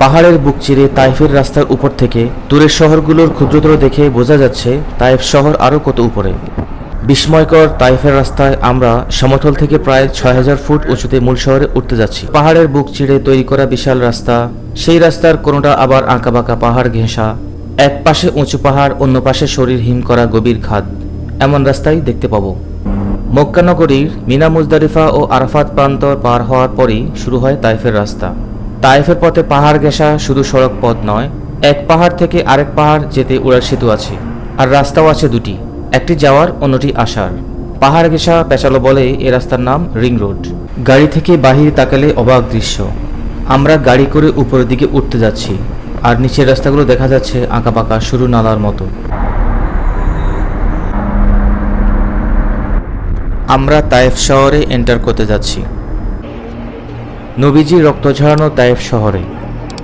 পাহাড়ের বুক চিরে তাইফের রাস্তার উপর থেকে দূরের শহরগুলোর ক্ষুদ্রতর দেখে বোঝা যাচ্ছে তাইফ শহর আরও কত উপরে। বিস্ময়কর তাইফের রাস্তায় আমরা সমতল থেকে প্রায় ছয় হাজার ফুট উঁচুতে মূল শহরে উঠতে যাচ্ছি। পাহাড়ের বুক চিড়ে তৈরি করা বিশাল রাস্তা, সেই রাস্তার কোনোটা আবার আঁকাবাঁকা পাহাড় ঘেঁষা। এক পাশে উঁচু পাহাড়, অন্য পাশে শরীর হিম করা গভীর খাদ। এমন রাস্তাই দেখতে পাবো। মক্কানগরীর মিনা মুজদারিফা ও আরাফাত প্রান্তর পার হওয়ার পরেই শুরু হয় তাইফের রাস্তা। তাইফের পথে পাহাড় ঘেঁষা শুধু সড়ক পথ নয়, এক পাহাড় থেকে আরেক পাহাড় যেতে উড়ার সেতু আছে, আর রাস্তাও আছে দুটি, একটি যাওয়ার, অন্যটি আসার। পাহাড় ঘেঁষা পেঁচালো বলে এ রাস্তার নাম রিং রোড। গাড়ি থেকে বাহির তাকালে অবাক দৃশ্য। আমরা গাড়ি করে উপরের দিকে উঠতে যাচ্ছি, আর নিচের রাস্তাগুলো দেখা যাচ্ছে আঁকাবাঁকা সরু নালার মতো। আমরা তায়েফ শহরে এন্টার করতে যাচ্ছি। নবীজি রক্ত ঝরানো তায়েফ শহরে।